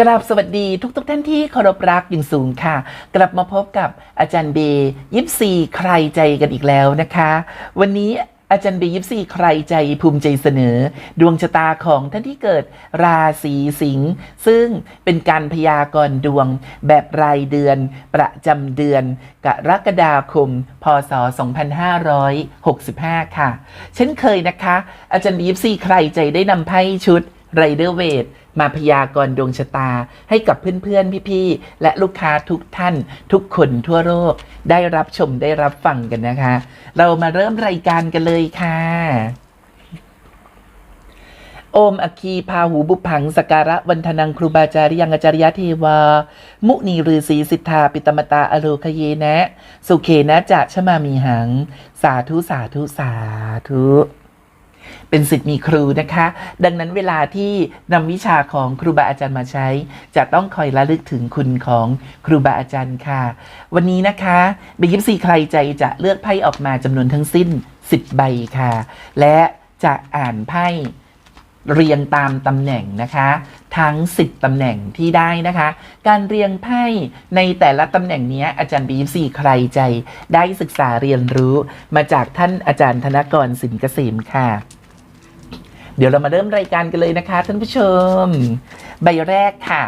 กราบสวัสดีทุกทท่านที่เคารพรักอย่างสูงค่ะ กลับมาพบกับอาจารย์เบย์ยิปซีใครใจกันอีกแล้วนะคะ วันนี้อาจารย์เบย์ยิปซีใครใจภูมิใจเสนอ ดวงชะตาของท่านที่เกิดราศีสิงห์ซึ่งเป็นการพยากรณ์ดวงแบบรายเดือน ประจำเดือน กรกฎาคม พศ 2565 ค่ะ เช่นเคยนะคะ อาจารย์เบย์ยิปซีใครใจได้นำไพ่ชุดไรเดอร์เวท มาพยากรณ์ดวงชะตาให้กับเพื่อนๆ พี่ๆ และลูกค้าทุกท่านทุกคนทั่วโลกได้รับชมได้รับฟังกันนะคะ เรามาเริ่มรายการกันเลยค่ะโอมอคีพาหูบุพังสการะวันทนังครูบาจาริยังอาจารยเทวา มุนีฤาษีสิทธาปิตมตาอโลคเยนะ สุเขนะจะชมามีหัง สาธุสาธุสาธุ เป็นสิทธิ์มีครูนะคะ ดังนั้นเวลาที่นำวิชาของครูบาอาจารย์มาใช้ จะต้องคอยระลึกถึงคุณของครูบาอาจารย์ค่ะ วันนี้นะคะเบยิปซีใครใจจะเลือกไพ่ออกมาจำนวนทั้งสิ้น 10 ใบค่ะ และจะอ่านไพ่เรียงตามตำแหน่งนะคะ ทั้ง 10ตำแหน่งที่ได้นะคะ การเรียงไพ่ในแต่ละตำแหน่งนี้อาจารย์บีซีใครใจ ได้ศึกษาเรียนรู้มาจากท่านอาจารย์ธนกรสินเกษมค่ะ เดี๋ยวเรามาเริ่มรายการกันเลยนะคะ ท่านผู้ชม ใบแรกค่ะ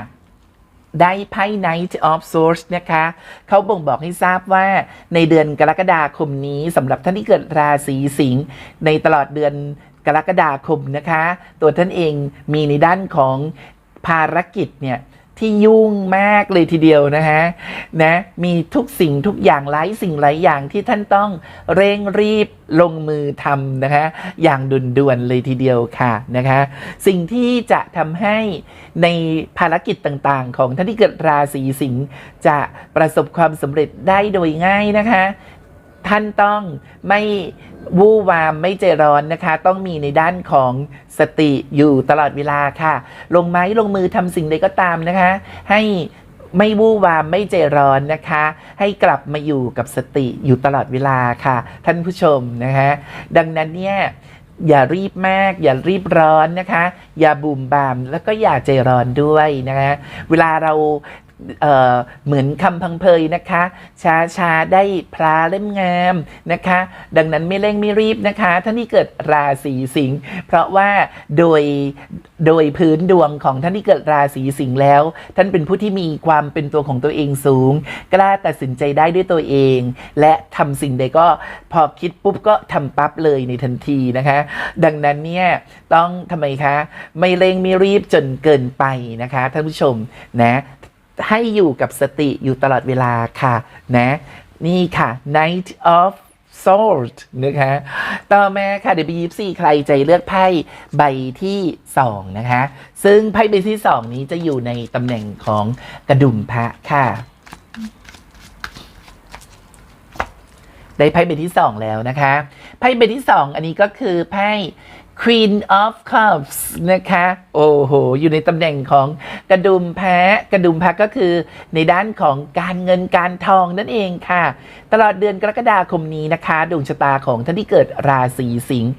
ได้ไพ่ Knight of Swords นะคะ เขาบ่งบอกให้ทราบว่าในเดือนกรกฎาคมนี้สำหรับท่านที่เกิดราศีสิงห์ในตลอดเดือนกรกฎาคมนะคะ ตัวท่านเองมีในด้านของภารกิจเนี่ย ที่ยุ่งมากเลยทีเดียวนะฮะนะมีทุกสิ่งทุกอย่างหลายสิ่งหลายอย่างที่ท่านต้องเร่งรีบลงมือทำนะคะอย่างด่วนเลยทีเดียวค่ะนะคะสิ่งที่จะทำให้ในภารกิจต่างๆ ของท่านที่เกิดราศีสิงห์จะประสบความสำเร็จได้โดยง่ายนะคะ ท่านต้องไม่วู่วามไม่ใจร้อนนะคะ ต้องมีในด้านของสติอยู่ตลอดเวลาค่ะ ลงไม้ลงมือทำสิ่งใดก็ตามนะคะ ให้ไม่วู่วามไม่ใจร้อนนะคะ ให้กลับมาอยู่กับสติอยู่ตลอดเวลาค่ะ ท่านผู้ชมนะคะดังนั้นเนี่ยอย่ารีบมาก อย่ารีบร้อนนะคะ อย่าบุ่มบามแล้วก็อย่าใจร้อนด้วยนะคะ เวลาเรา เเหมือนคำพังเพยนะคะ ช้าช้าๆได้พระเล่มงามนะคะ ดังนั้นไม่เร่งไม่รีบนะคะท่านที่เกิดราศีสิงห์เพราะว่าโดยโดยพื้นดวงของท่านที่เกิดราศีสิงห์แล้ว ท่านเป็นผู้ที่มีความเป็นตัวของตัวเองสูง กล้าตัดสินใจได้ด้วยตัวเอง และทำสิ่งใดก็พอคิดปุ๊บก็ทำปั๊บเลยในทันทีนะคะ ดังนั้นเนี่ยต้องทำไมคะ ไม่เร่งไม่รีบจนเกินไปนะคะท่านผู้ชมนะ ให้อยู่กับสติอยู่ตลอดเวลาค่ะ นะ นี่ค่ะ Knight of Swords นะคะ ต่อมาค่ะเดี๋ยวบียิปซีใครใจเลือกไพ่ใบที่ 2 นะคะ ซึ่งไพ่ใบที่ 2 นี้จะอยู่ในตำแหน่งของกระดุมพระค่ะ ได้ไพ่ใบที่ 2 แล้วนะคะ ไพ่ใบที่ 2 อันนี้ก็คือไพ่ Queen of Cups นะคะ โอ้โห อยู่ในตำแหน่งของกระดุมแพ้กระดุมแพ้ก็คือในด้านของการเงินการทองนั่นเองค่ะ ตลอดเดือนกรกฎาคมนี้นะคะดวงชะตาของท่านที่เกิดราศีสิงห์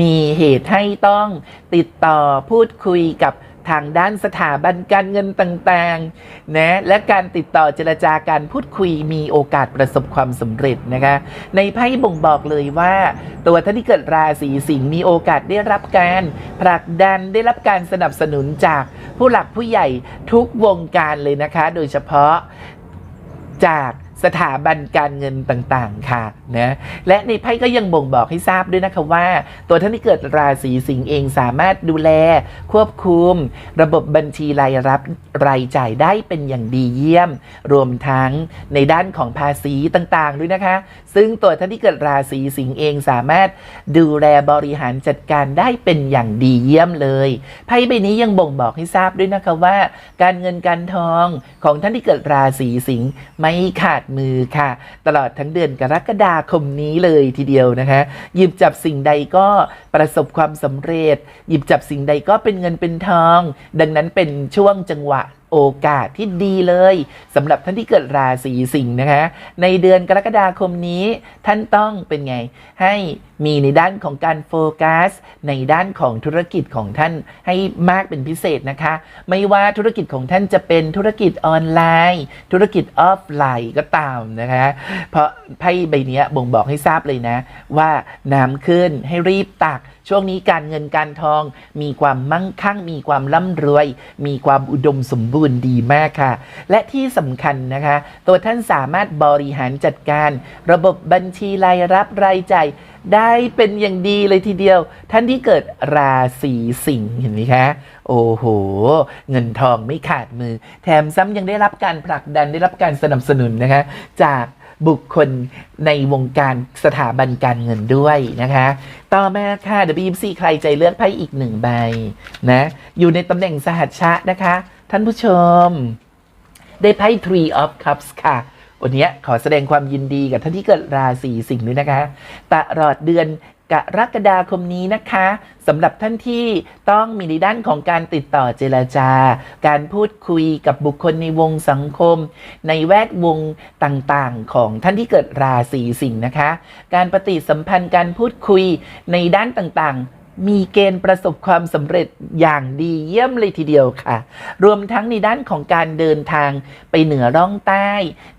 มีเหตุให้ต้องติดต่อพูดคุยกับ ทางด้านสถาบันการเงินต่างๆนะและการติดต่อเจรจาการพูดคุยมีโอกาสประสบความสำเร็จนะคะ ในไพ่บ่งบอกเลยว่า ตัวท่านที่เกิดราศีสิงห์มีโอกาสได้รับการผลักดันได้รับการสนับสนุนจากผู้หลักผู้ใหญ่ทุกวงการเลยนะคะ โดยเฉพาะจาก สถาบันการเงินต่างๆค่ะนะและในไพ่ก็ยังบ่งบอกให้ทราบด้วยนะคะว่า ตัวท่านที่เกิดราศีสิงห์เองสามารถดูแล ควบคุม ระบบบัญชีรายรับรายจ่ายได้เป็นอย่างดีเยี่ยม รวมทั้งในด้านของภาษีต่างๆด้วยนะคะ ซึ่งตัวท่านที่เกิดราศีสิงห์เองสามารถดูแลบริหารจัดการได้เป็นอย่างดีเยี่ยมเลยไพ่ใบนี้ยังบ่งบอกให้ทราบด้วยนะคะว่า การเงินการทองของท่านที่เกิดราศีสิงห์ไม่ขาดมือค่ะ ตลอดทั้งเดือนกรกฎาคมนี้เลยทีเดียวนะคะหยิบจับสิ่งใดก็ประสบความสำเร็จ หยิบจับสิ่งใดก็เป็นเงินเป็นทอง ดังนั้นเป็นช่วงจังหวะโอกาสที่ดีเลยสำหรับท่านที่เกิดราศีสิงห์นะคะ ในเดือนกรกฎาคมนี้ท่านต้องเป็นไงให้มีในด้านของการโฟกัส ในด้านของธุรกิจของท่านให้มากเป็นพิเศษนะคะ ไม่ว่าธุรกิจของท่านจะเป็นธุรกิจออนไลน์ ธุรกิจออฟไลน์ก็ตามนะคะ เพราะไพ่ใบเนี้ยบ่งบอกให้ทราบเลยนะ ว่าน้ำขึ้นให้รีบตักช่วงนี้การเงินการทอง มีความมั่งคั่ง มีความร่ำรวย มีความอุดมสมบูรณ์ดีมากค่ะ และที่สำคัญนะคะ ตัวท่านสามารถบริหารจัดการ ระบบบัญชีรายรับรายจ่าย ได้เป็นอย่างดีเลยทีเดียว ท่านที่เกิดราศีสิงห์เห็นไหมคะ โอ้โห เงินทองไม่ขาดมือ แถมซ้ำยังได้รับการผลักดันได้รับการสนับสนุนนะคะ จากบุคคลในวงการสถาบันการเงินด้วยนะคะ ต่อมาค่ะ WC ใครใจเลือกไพ่อีกหนึ่งใบนะ อยู่ในตำแหน่งสหัชชะนะคะ ท่านผู้ชม ได้ไพ่ Three of Cups ค่ะ วันนี้ขอแสดงความยินดีกับท่านที่เกิดราศีสิงห์ด้วยนะคะ ตลอดเดือนกรกฎาคมนี้นะคะสำหรับท่านที่ต้องมีในด้านของการติดต่อเจรจา การพูดคุยกับบุคคลในวงสังคม ในแวดวงต่างๆ ของท่านที่เกิดราศีสิงห์นะคะ การปฏิสัมพันธ์การพูดคุยในด้านต่างๆ มีเกณฑ์ประสบความสำเร็จอย่างดีเยี่ยมเลยทีเดียวค่ะ รวมทั้งในด้านของการเดินทางไปเหนือร่องใต้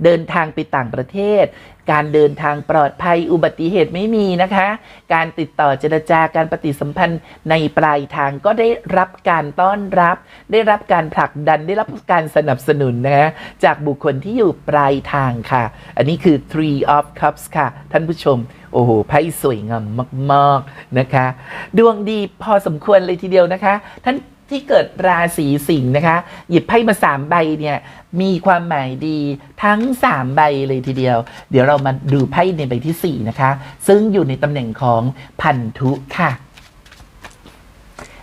เดินทางไปต่างประเทศ การเดินทางปลอดภัยอุบัติเหตุไม่มีนะคะ การติดต่อเจรจาการปฏิสัมพันธ์ในปลายทางก็ได้รับการต้อนรับ ได้รับการผลักดันได้รับการสนับสนุนนะคะจากบุคคลที่อยู่ปลายทางค่ะ อันนี้คือ three of cups ค่ะ ท่านผู้ชมโอ้โหไพ่สวยงามมาก ๆ นะคะ ดวงดีพอสมควรเลยทีเดียวนะคะ ท่าน ที่เกิดราศีสิงห์นะคะ หยิบไพ่มาสามใบเนี่ยมีความหมายดีทั้ง3ใบเลยทีเดียว เดี๋ยวเรามาดูไพ่ในใบที่สี่นะคะ ซึ่งอยู่ในตำแหน่งของพันธุค่ะ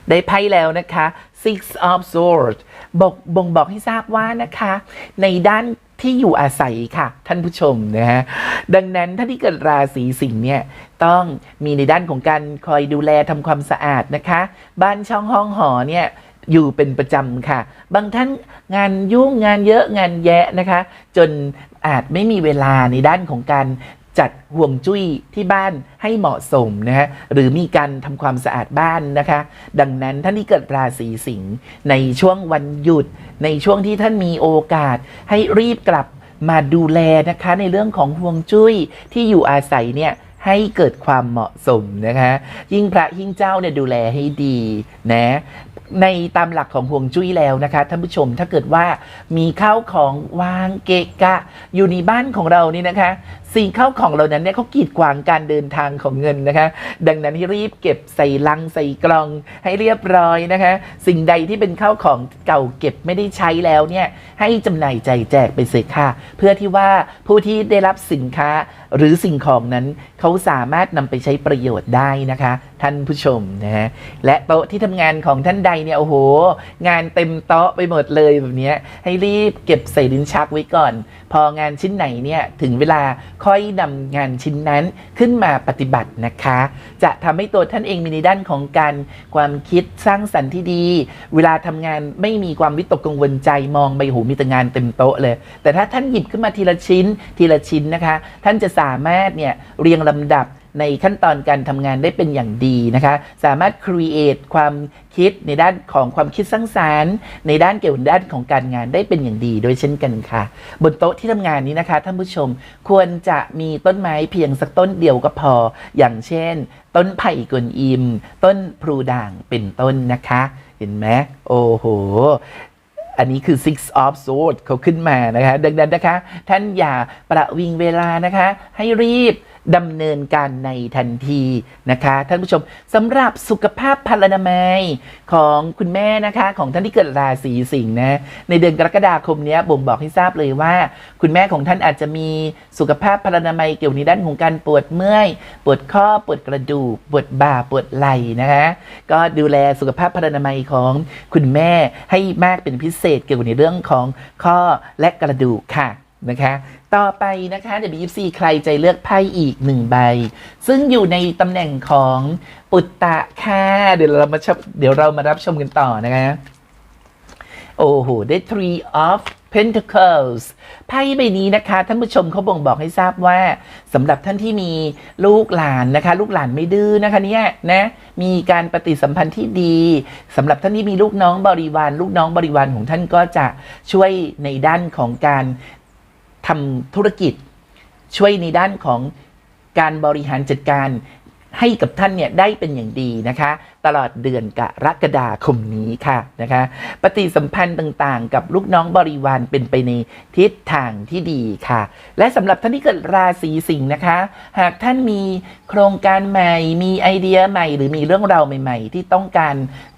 ได้ไพ่แล้วนะคะ Six of Swords บอกบ่งบอกให้ทราบว่านะคะ ในด้านที่อยู่อาศัยค่ะ ท่านผู้ชมนะฮะดังนั้นท่าที่เกิดราศีสิงห์เนี่ย ต้องมีในด้านของการคอยดูแลทำความสะอาดนะคะ บ้านช่องห้องหอเนี่ยอยู่เป็นประจำค่ะ บางท่านงานยุ่งงานเยอะงานแยะนะคะ จนอาจไม่มีเวลาในด้านของการจัดห่วงจุ้ยที่บ้านให้เหมาะสมนะฮะหรือมีการทำความสะอาดบ้านนะคะ ดังนั้นท่านที่เกิดราศีสิงห์ในช่วงวันหยุด ในช่วงที่ท่านมีโอกาสให้รีบกลับมาดูแลนะคะในเรื่องของห่วงจุ้ยที่อยู่อาศัยเนี่ย ให้เกิดความเหมาะสมนะคะ ยิ่งพระยิ่งเจ้าเนี่ยดูแลให้ดีนะ ในตามหลักของห่วงจุ้ยแล้วนะคะท่านผู้ชมถ้าเกิดว่ามีข้าวของวางเกะกะ อยู่ในบ้านของเรานี่นะคะ สิ่งข้าวของเหล่านั้นเนี่ยเขากีดขวางการเดินทางของเงินนะคะ ดังนั้นให้รีบเก็บใส่ลังใส่กล่องให้เรียบร้อยนะคะ สิ่งใดที่เป็นข้าวของเก่าเก็บไม่ได้ใช้แล้วเนี่ยให้จำหน่ายใจแจกไปเสียค่ะ เพื่อที่ว่าผู้ที่ได้รับสินค้าหรือสิ่งของนั้นเขาสามารถนำไปใช้ประโยชน์ได้นะคะ ท่านผู้ชมนะฮะและโต๊ะที่ทำงานของท่านใดเนี่ยโอ้โห งานเต็มโต๊ะไปหมดเลยแบบนี้ให้รีบเก็บใส่ลิ้นชักไว้ก่อน พองานชิ้นไหนเนี่ยถึงเวลาค่อยนำงานชิ้นนั้นขึ้นมาปฏิบัตินะคะ จะทำให้ตัวท่านเองมีในด้านของการความคิดสร้างสรรค์ที่ดี เวลาทำงานไม่มีความวิตกกังวลใจมองไปโหมีแต่งานเต็มโต๊ะเลย แต่ถ้าท่านหยิบขึ้นมาทีละชิ้นทีละชิ้นนะคะ ท่านจะสามารถเนี่ยเรียงลำดับ ในขั้นตอนการทำงานได้เป็นอย่างดีนะคะ สามารถ create ความคิดในด้านของความคิดสร้างสารรค์ ในด้านเกี่ยวกับด้านของการงานได้เป็นอย่างดีโดยเช่นกันค่ะ บนโต๊ะที่ทำงานนี้นะคะท่านผู้ชมควรจะมีต้นไม้เพียงสักต้นเดียวก็พอ อย่างเช่น ต้นไผ่กวนอิม ต้นพลูด่างเป็นต้นนะคะ เห็นไหมโอ้โหอันนี้คือ six of swords เขาขึ้นมานะคะ ดังนั้นนะคะ ท่านอย่าประวิงเวลานะคะ ให้รีบ ดำเนินการในทันทีนะคะ ท่านผู้ชมสำหรับสุขภาพพลานามัยของคุณแม่นะคะของท่านที่เกิดราศีสิงห์นะในเดือนกรกฎาคมนี้บ่งบอกให้ทราบเลยว่า คุณแม่ของท่านอาจจะมีสุขภาพพลานามัยเกี่ยวในด้านของการปวดเมื่อย ปวดข้อปวดกระดูกปวดบ่าปวดไหล่นะคะก็ดูแลสุขภาพพลานามัยของคุณแม่ให้มากเป็นพิเศษเกี่ยวกับในเรื่องของข้อและกระดูกค่ะ นะคะ ต่อไปนะคะเดี๋ยวบีซีใครใจเลือกไพ่อีกหนึ่งใบ ซึ่งอยู่ในตำแหน่งของปุตตะค่ะเดี๋ยวเรามาชมเดี๋ยวเรามารับชมกันต่อนะคะ โอ้โห ได้ three of Pentacles ไพ่ใบนี้นะคะท่านผู้ชมเขาบ่งบอกให้ทราบว่าสำหรับท่านที่มีลูกหลานนะคะ ลูกหลานไม่ดื้อนะคะเนี่ยนะมีการปฏิสัมพันธ์ที่ดีสำหรับท่านที่มีลูกน้องบริวาร ลูกน้องบริวารของท่านก็จะช่วยในด้านของการ ทำธุรกิจ ช่วยในด้านของการบริหารจัดการให้กับท่านเนี่ยได้เป็นอย่างดีนะคะ ตลอดเดือนกรกฎาคมนี้ค่ะนะคะ ปฏิสัมพันธ์ต่างๆ กับลูกน้องบริวารเป็นไปในทิศทางที่ดีค่ะ และสำหรับท่านที่เกิดราศีสิงห์นะคะ หากท่านมีโครงการใหม่ มีไอเดียใหม่ หรือมีเรื่องราวใหม่ ๆ ที่ต้องการ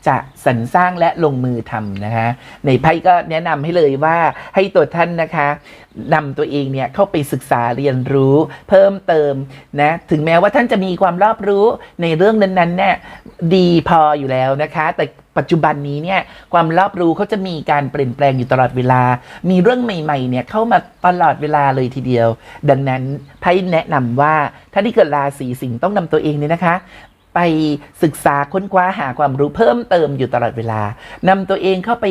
จะสรรสร้างและลงมือทำนะคะ ในไพ่ก็แนะนำให้เลยว่าให้ตัวท่านนะคะนำตัวเองเนี่ยเข้าไปศึกษาเรียนรู้เพิ่มเติมนะถึงแม้ว่าท่านจะมีความรอบรู้ในเรื่องนั้นๆเนี่ยดีพออยู่แล้วนะคะ แต่ปัจจุบันนี้เนี่ยความรอบรู้เขาจะมีการเปลี่ยนแปลงอยู่ตลอดเวลา มีเรื่องใหม่ๆเนี่ยเข้ามาตลอดเวลาเลยทีเดียว ดังนั้นไพ่แนะนำว่าถ้าที่เกิดราศีสิงห์ต้องนำตัวเองเนี่ยนะคะไปศึกษาค้นคว้าหาความรู้เพิ่มเติมอยู่ตลอดเวลานำตัวเองเข้าไป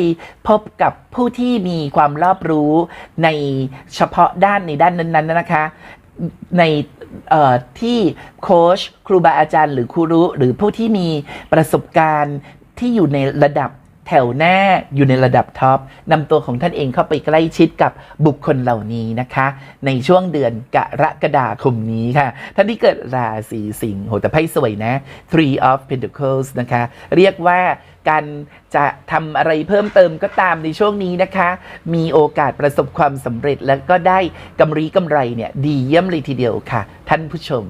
พบกับผู้ที่มีความรอบรู้ในเฉพาะด้านในด้านนั้นๆนะคะ ในที่โค้ชครูบาอาจารย์ หรือครูรู้หรือผู้ที่มีประสบการณ์ที่อยู่ในระดับ แถวหน้าอยู่ในระดับท็อปนำตัวของท่านเองเข้าไปใกล้ชิดกับบุคคลเหล่านี้นะคะ ในช่วงเดือนกรกฎาคมนี้ค่ะ ท่านที่เกิดราศีสิงห์โหแต่ไพ่สวยนะ Three of Pentacles นะคะ เรียกว่าการจะทำอะไรเพิ่มเติมก็ตามในช่วงนี้นะคะ มีโอกาสประสบความสำเร็จแล้วก็ได้กำไรกำไรเนี่ยดีเยี่ยมเลยทีเดียวค่ะ ท่านผู้ชม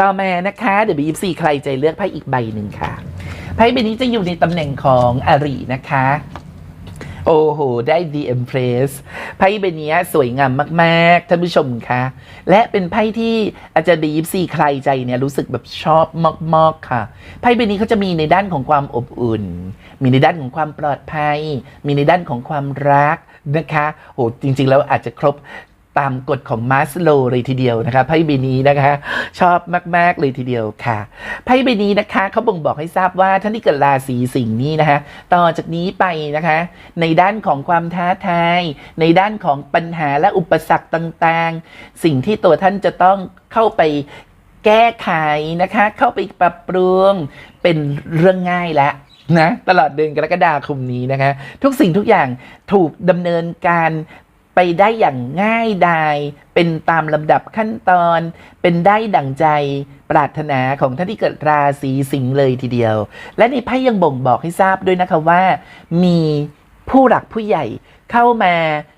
ต่อมานะคะ เดี๋ยวบีซีใครใจเลือกไพ่อีกใบหนึ่งค่ะ ไพ่ใบนี้จะอยู่ในตำแหน่งของอารีนะคะ โอ้โห ได้ The Empress ไพ่ใบนี้สวยงามมากๆท่านผู้ชมคะ และเป็นไพ่ที่อาจารย์ดียิปซีใครใจเนี่ยรู้สึกแบบชอบมากๆค่ะ ไพ่ใบนี้เขาจะมีในด้านของความอบอุ่น มีในด้านของความปลอดภัย มีในด้านของความรักนะคะโอ้จริง ๆ แล้วอาจจะครบ ตามกฎของมาสโลเลยทีเดียวนะคะไพ่ใบนี้นะคะ ชอบมาก ๆ เลยทีเดียวค่ะไพ่ใบนี้นะคะเขาบ่งบอกให้ทราบว่าท่านที่เกิดราศีสิงห์นี้นะคะ ต่อจากนี้ไปนะคะ ในด้านของความท้าทาย ในด้านของปัญหาและอุปสรรคต่างๆ สิ่งที่ตัวท่านจะต้องเข้าไปแก้ไขนะคะ เข้าไปปรับปรุงเป็นเรื่องง่ายแล้วนะตลอดเดือนกรกฎาคมนี้นะคะ ทุกสิ่งทุกอย่างถูกดำเนินการ ไปได้อย่างง่ายดาย เป็นตามลำดับขั้นตอน เป็นได้ดั่งใจปรารถนาของท่านที่เกิดราศีสิงห์เลยทีเดียว และในไพ่ยังบ่งบอกให้ทราบด้วยนะคะว่า มีผู้หลักผู้ใหญ่เข้ามา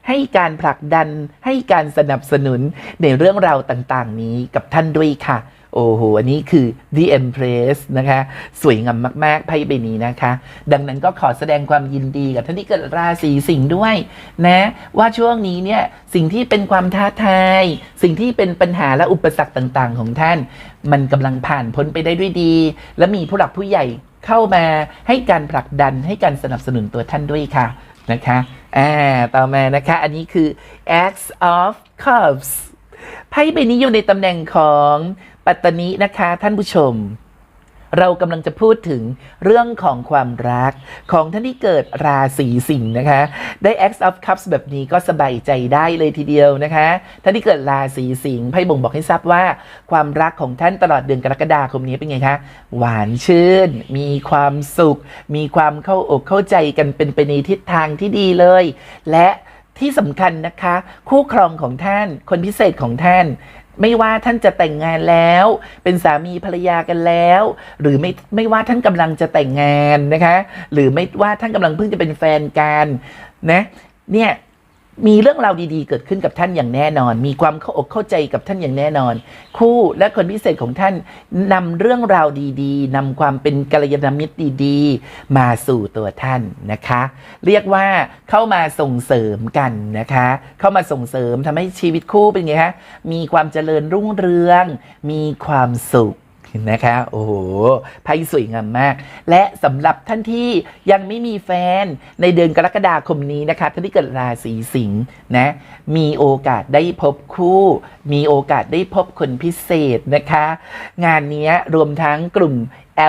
ให้การผลักดันให้การสนับสนุนในเรื่องราวต่าง ๆ นี้กับท่านด้วยค่ะ โอ้โห อันนี้คือ The Empress นะคะ สวยงามมาก ๆ ไพ่ใบนี้นะคะ ดังนั้นก็ขอแสดงความยินดีกับท่านที่เกิดราศีสิงห์ด้วยนะ ว่าช่วงนี้เนี่ย สิ่งที่เป็นความท้าทาย สิ่งที่เป็นปัญหาและอุปสรรคต่างๆ ของท่าน มันกำลังผ่านพ้นไปได้ด้วยดี และมีผู้หลักผู้ใหญ่เข้ามาให้การผลักดันให้การสนับสนุนตัวท่านด้วยค่ะนะคะอ่าต่อมานะคะ อันนี้คือ X of Cups ไพ่ใบนี้อยู่ในตำแหน่งของ ปัตตนินะคะท่านผู้ชม เรากำลังจะพูดถึงเรื่องของความรักของท่านที่เกิดราศีสิงห์นะคะ ได้ X of Cups แบบนี้ก็สบายใจได้เลยทีเดียวนะคะ ท่านที่เกิดราศีสิงห์ไพ่บ่งบอกให้ทราบว่า ความรักของท่านตลอดเดือนกรกฎาคมนี้เป็นไงคะหวานชื่น มีความสุข มีความเข้าอกเข้าใจกันเป็นไปในทิศทางที่ดีเลย และที่สำคัญนะคะ คู่ครองของท่านคนพิเศษของท่าน ไม่ว่าท่านจะแต่งงานแล้ว เป็นสามีภรรยากันแล้ว หรือไม่ไม่ว่าท่านกำลังจะแต่งงานนะคะ หรือไม่ว่าท่านกำลังเพิ่งจะเป็นแฟนกันนะเนี่ย มีเรื่องราวดีๆ เกิดขึ้นกับท่านอย่างแน่นอน มีความเข้าอกเข้าใจกับท่านอย่างแน่นอน คู่และคนพิเศษของท่านนำเรื่องราวดีๆนำความเป็นกัลยาณมิตรดีๆ มาสู่ตัวท่านนะคะ เรียกว่าเข้ามาส่งเสริมกันนะคะ เข้ามาส่งเสริมทำให้ชีวิตคู่เป็นไงคะมีความเจริญรุ่งเรือง มีความสุข นะคะโอ้โหไพ่สวยงามมาก และสำหรับท่านที่ยังไม่มีแฟนในเดือนกรกฎาคมนี้นะคะท่านที่เกิดราศีสิงห์นะมีโอกาสได้พบคู่ มีโอกาสได้พบคนพิเศษนะคะ งานนี้รวมทั้งกลุ่ม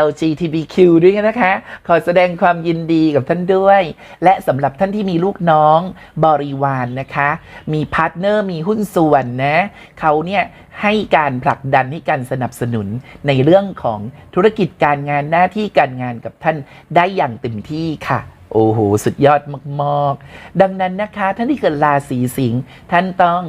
LGBTQ ด้วยนะคะ ขอแสดงความยินดีกับท่านด้วย และสำหรับท่านที่มีลูกน้องบริวารนนะคะ มีพาร์ทเนอร์มีหุ้นส่วนนะเขาเนี่ยให้การผลักดันให้การสนับสนุนในเรื่องของธุรกิจการงานหน้าที่การงานกับท่านได้อย่างเต็มที่ค่ะโอ้โห สุดยอดมาก ๆ ดังนั้นนะคะ ท่านที่เกิดราศีสิงห์ท่านต้อง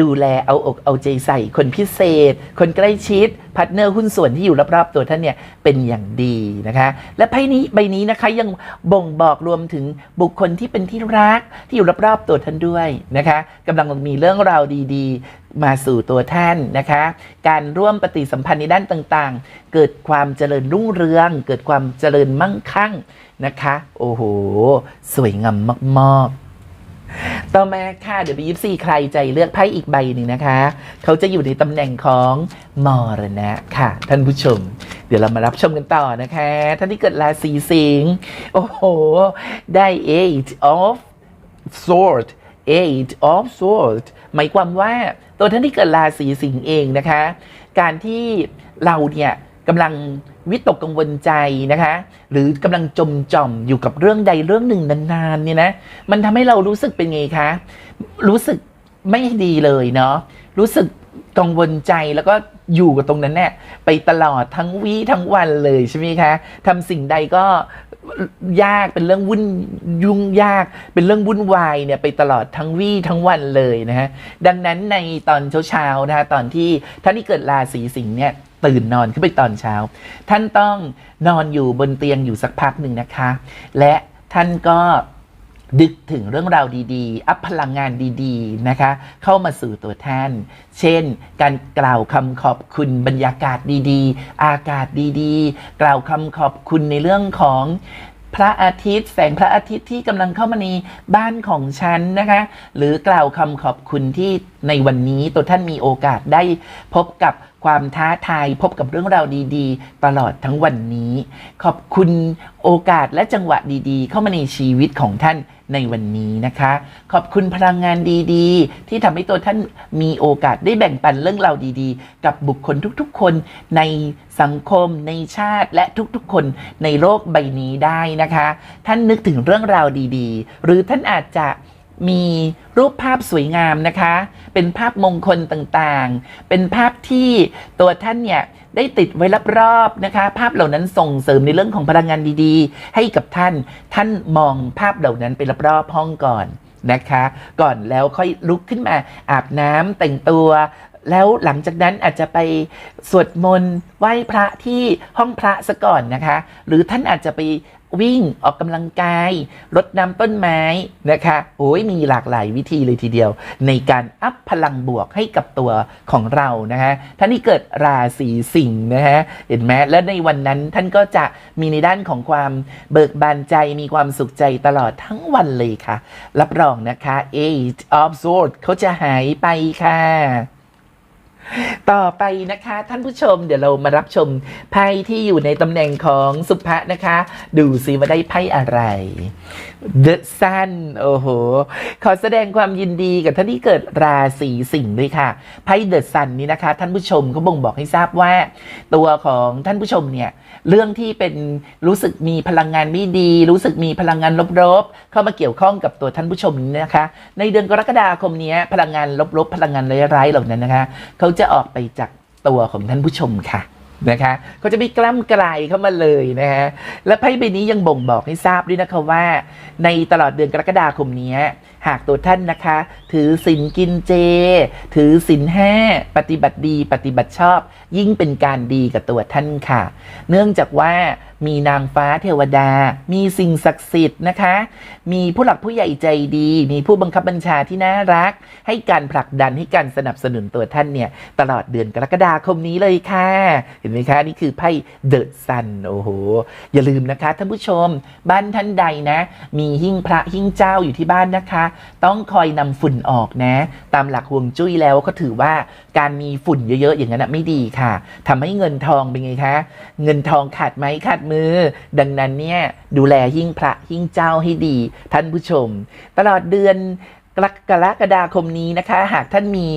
ดูแลเอาอกเอาใจใส่คนพิเศษ คนใกล้ชิดพาร์ทเนอร์หุ้นส่วนที่อยู่รอบๆตัวท่านเนี่ยเป็นอย่างดีนะคะ และไพ่นี้ใบนี้นะคะยังบ่งบอกรวมถึงบุคคลที่เป็นที่รักที่อยู่รอบๆตัวท่านด้วยนะคะกำลังมีเรื่องราวดีๆ มาสู่ตัวท่านนะคะ การร่วมปฏิสัมพันธ์ในด้านต่างๆ เกิดความเจริญรุ่งเรือง เกิดความเจริญมั่งคั่งนะคะ โอ้โห สวยงามมากๆ ต่อมาค่ะเดี๋ยวไปยิปซีใครใจเลือกไพ่อีกใบหนึ่งนะคะ เขาจะอยู่ในตำแหน่งของมรณะค่ะ ท่านผู้ชม เดี๋ยวเรามารับชมกันต่อนะคะ ท่านที่เกิดราศีสิงห์โอ้โห ได้ eight of sword eight of sword หมายความว่าตัวท่านที่เกิดราศีสิงห์เองนะคะ การที่เราเนี่ยกำลัง วิตกกังวลใจนะคะ หรือกำลังจมจ่อมอยู่กับเรื่องใดเรื่องหนึ่งนานๆเนี่ยนะมันทำให้เรารู้สึกเป็นไงคะรู้สึกไม่ดีเลยเนาะรู้สึกกังวลใจแล้วก็อยู่กับตรงนั้นเนี่ยไปตลอดทั้งวีทั้งวันเลยใช่ไหมคะทำสิ่งใดก็ยากเป็นเรื่องวุ่นยุ่งยาก เป็นเรื่องวุ่นวายเนี่ยไปตลอดทั้งวี่ทั้งวันเลยนะฮะดังนั้นในตอนเช้าๆนะคะตอนที่ท่านที่เกิดราศีสิงห์เนี่ย ตื่นนอนขึ้นไปตอนเช้า ท่านต้องนอนอยู่บนเตียงอยู่สักพักหนึ่งนะคะ และท่านก็ดึกถึงเรื่องราวดีๆ อัพพลังงานดีๆนะคะ เข้ามาสู่ตัวท่าน เช่น การกล่าวคำขอบคุณบรรยากาศดีๆ อากาศดีๆ กล่าวคำขอบคุณในเรื่องของพระอาทิตย์ แสงพระอาทิตย์ที่กำลังเข้ามาในบ้านของฉันนะคะ หรือกล่าวคำขอบคุณที่ในวันนี้ตัวท่านมีโอกาสได้พบกับ ความท้าทายพบกับเรื่องราวดีๆ ตลอดทั้งวันนี้ ขอบคุณโอกาสและจังหวะดีๆ เข้ามาในชีวิตของท่านในวันนี้นะคะ ขอบคุณพลังงานดีๆ ที่ทำให้ตัวท่านมีโอกาสได้แบ่งปันเรื่องราวดีๆ กับบุคคลทุกๆ คนในสังคม ในชาติและทุกๆ คนในโลกใบนี้ได้นะคะ ท่านนึกถึงเรื่องราวดีๆ หรือท่านอาจจะ มีรูปภาพสวยงามนะคะ เป็นภาพมงคลต่างๆ เป็นภาพที่ตัวท่านเนี่ยได้ติดไว้รอบๆนะคะ ภาพเหล่านั้นส่งเสริมในเรื่องของพลังงานดีๆ ให้กับท่าน ท่านมองภาพเหล่านั้นไปรอบๆห้องก่อนนะคะ ก่อนแล้วค่อยลุกขึ้นมาอาบน้ำแต่งตัวแล้วหลังจากนั้นอาจจะไปสวดมนต์ไหว้พระที่ห้องพระซะก่อนนะคะ หรือท่านอาจจะไป วิ่งออกกำลังกายรดน้ำต้นไม้นะคะโอ้ยมีหลากหลายวิธีเลยทีเดียว ในการอัพพลังบวกให้กับตัวของเรานะคะท่านที่เกิดราศีสิงห์นะฮะเห็นไหมและในวันนั้นท่านก็จะมีในด้านของความเบิกบานใจมีความสุขใจตลอดทั้งวันเลยค่ะ รับรองนะคะ Eight of Swords เขาจะหายไปค่ะ ต่อไปนะคะท่านผู้ชมเดี๋ยวเรามารับชมไพ่ที่อยู่ในตำแหน่งของสุภะนะคะ ดูซิว่าได้ไพ่อะไร The Sun โอ้โห ขอแสดงความยินดีกับท่านที่เกิดราศีสิงห์ด้วยค่ะไพ่ The Sun นี้นะคะ ท่านผู้ชมเขาบ่งบอกให้ทราบว่า ตัวของท่านผู้ชมเนี่ย เรื่องที่เป็นรู้สึกมีพลังงานไม่ดี รู้สึกมีพลังงานลบๆ เข้ามาเกี่ยวข้องกับตัวท่านผู้ชมนี้นะคะ ในเดือนกรกฎาคมนี้พลังงานลบๆ พลังงานร้ายๆเหล่านั้นนะคะเขาจะออกไปจากตัวของท่านผู้ชมค่ะนะคะเขาจะไม่กล้ำกลายเข้ามาเลยนะฮะและไพ่ใบนี้ยังบ่งบอกให้ทราบด้วยนะคะว่า ในตลอดเดือนกรกฎาคมนี้ หากตัวท่านนะคะ ถือศีลกินเจ ถือศีลห้าปฏิบัติดี ปฏิบัติชอบ ยิ่งเป็นการดีกับตัวท่านค่ะ เนื่องจากว่ามีนางฟ้าเทวดา มีสิ่งศักดิ์สิทธิ์นะคะ มีผู้หลักผู้ใหญ่ใจดี มีผู้บังคับบัญชาที่น่ารัก ให้การผลักดันให้การสนับสนุนตัวท่านเนี่ย ตลอดเดือนกรกฎาคมนี้เลยค่ะ เห็นไหมคะ นี่คือไพ่เดอะซันโอ้โห อย่าลืมนะคะท่านผู้ชม บ้านท่านใดนะ มีหิ้งพระหิ้งเจ้าอยู่ที่บ้านนะคะต้องคอยนำฝุ่นออกนะ ตามหลักฮวงจุ้ยแล้วก็ถือว่าการมีฝุ่นเยอะๆอย่างนั้นไม่ดีค่ะทำให้เงินทองเป็นไงคะ เงินทองขาดไหมขาดมือ ดังนั้นเนี่ยดูแลหิ้งพระหิ้งเจ้าให้ดี ท่านผู้ชม ตลอดเดือน กรกรกฎาคมนี้นะคะ หากท่านมี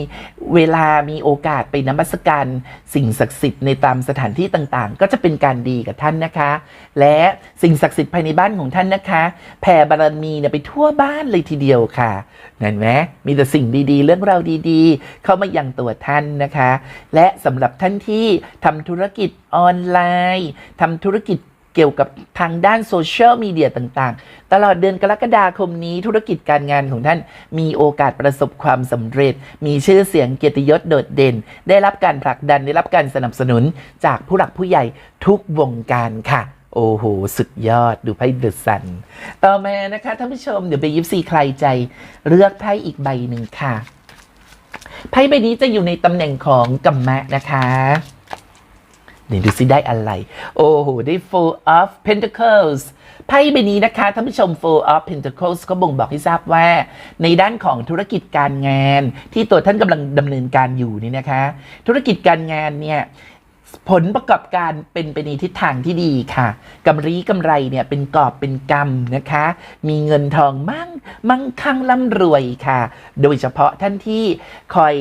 เวลามีโอกาสไปนมัสการสิ่งศักดิ์สิทธิ์ในตามสถานที่ต่างๆ ก็จะเป็นการดีกับท่านนะคะ และสิ่งศักดิ์สิทธิ์ภายในบ้านของท่านนะคะ แผ่บารมีเนี่ยไปทั่วบ้านเลยทีเดียวค่ะนั่นไหมมีแต่สิ่งดีๆ เรื่องราวดีๆ เข้ามายังตัวท่านนะคะ และสำหรับท่านที่ทำธุรกิจออนไลน์ทำธุรกิจ เกี่ยวกับทางด้านโซเชียลมีเดียต่างๆ ตลอดเดือนกรกฎาคมนี้ธุรกิจการงานของท่านมีโอกาสประสบความสำเร็จ มีชื่อเสียงเกียรติยศโดดเด่น ได้รับการผลักดันได้รับการสนับสนุนจากผู้หลักผู้ใหญ่ทุกวงการค่ะโอ้โห สุดยอดดูไพ่เดอะซัน ต่อมานะคะท่านผู้ชมเดี๋ยวไปยิปซีใครใจ เลือกไพ่อีกใบหนึ่งค่ะ ไพ่ใบนี้จะอยู่ในตำแหน่งของกัมมะนะคะ นี่ดูซิได้อะไร โอ้โห ได้ Four of Pentacles ไพ่ใบนี้นะคะท่านผู้ชม Four of Pentacles ก็บ่งบอกให้ทราบว่า ในด้านของธุรกิจการงาน ที่ตัวท่านกำลังดำเนินการอยู่นี่นะคะ ธุรกิจการงานเนี่ย ผลประกอบการเป็นไปในทิศทางที่ดีค่ะกำไรกำไรเนี่ยเป็นกอบเป็นกำนะคะ มีเงินทองมั่งมั่งคั่งร่ำรวยค่ะ โดยเฉพาะท่านที่คอย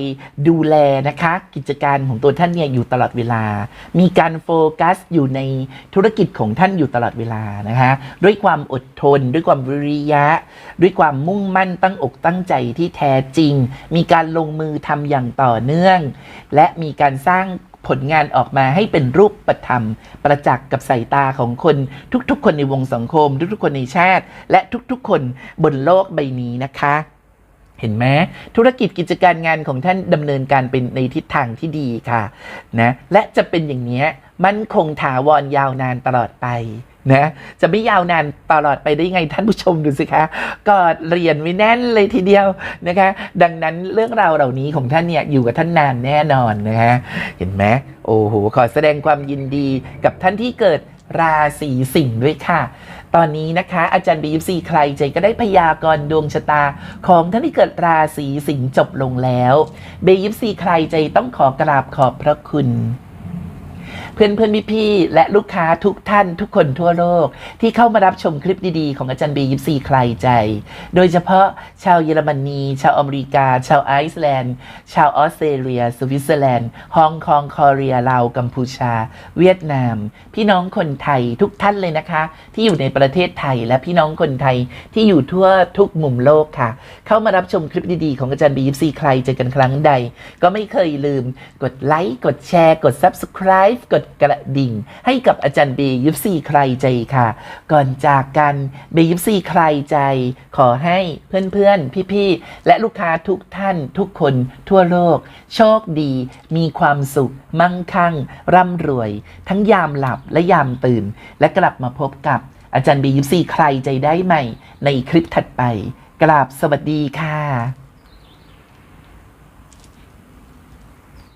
ดูแลนะคะ กิจการของตัวท่านเนี่ยอยู่ตลอดเวลา มีการโฟกัสอยู่ในธุรกิจของท่านอยู่ตลอดเวลานะคะ ด้วยความอดทน ด้วยความวิริยะ ด้วยความมุ่งมั่นตั้งอกตั้งใจที่แท้จริง มีการลงมือทำอย่างต่อเนื่อง และมีการสร้าง ผลงานออกมาให้เป็นรูปธรรม ประจักษ์กับสายตาของคนทุกๆ คนในวงสังคม ทุกๆ คนในชาติ และทุกๆ คนบนโลกใบนี้นะคะเห็นไหมธุรกิจกิจการงานของท่านดำเนินการเป็นในทิศทางที่ดีค่ะนะและจะเป็นอย่างนี้มั่นคงถาวรยาวนานตลอดไป นะจะไม่ยาวนานตลอดไปได้ไงท่านผู้ชมดูสิคะกอดเหรียญไว้แน่นเลยทีเดียวนะคะ ดังนั้นเรื่องราวเหล่านี้ของท่านเนี่ยอยู่กับท่านนานแน่นอนนะคะเห็นไหมโอ้โหขอแสดงความยินดีกับท่านที่เกิดราศีสิงห์ด้วยค่ะ ตอนนี้นะคะ อาจารย์บีฟซีใครใจก็ได้พยากรณ์ดวงชะตา ของท่านที่เกิดราศีสิงห์จบลงแล้วเบยิฟซีใครใจต้องขอกราบขอบพระคุณ เพื่อนเพื่อนพี่ๆและลูกค้าทุกท่านทุกคนทั่วโลก ที่เข้ามารับชมคลิปดีๆ ของอาจารย์บียิปซีใครใจ โดยเฉพาะชาวเยอรมนี ชาวอเมริกา ชาวไอซ์แลนด์ ชาวออสเตรเลีย สวิตเซอร์แลนด์ฮ่องกงคอเรียลาวกัมพูชา เวียดนาม พี่น้องคนไทยทุกท่านเลยนะคะ ที่อยู่ในประเทศไทยและพี่น้องคนไทยที่อยู่ทั่วทุกมุมโลกค่ะ เข้ามารับชมคลิปดีๆ ของอาจารย์บียิปซีใครเจอกันครั้งใด ก็ไม่เคยลืม กดไลค์กดแชร์ กด Subscribe กดกระดิ่ง ให้กับอาจารย์เบยิปซีใครใจค่ะ ก่อนจากกันเบยิปซีใครใจ ขอให้เพื่อนๆ พี่ๆ และลูกค้าทุกท่านทุกคนทั่วโลก โชคดี มีความสุข มั่งคั่ง ร่ำรวย ทั้งยามหลับและยามตื่น และกลับมาพบกับอาจารย์บียิปซีใครใจได้ใหม่ ในคลิปถัดไปกราบสวัสดีค่ะ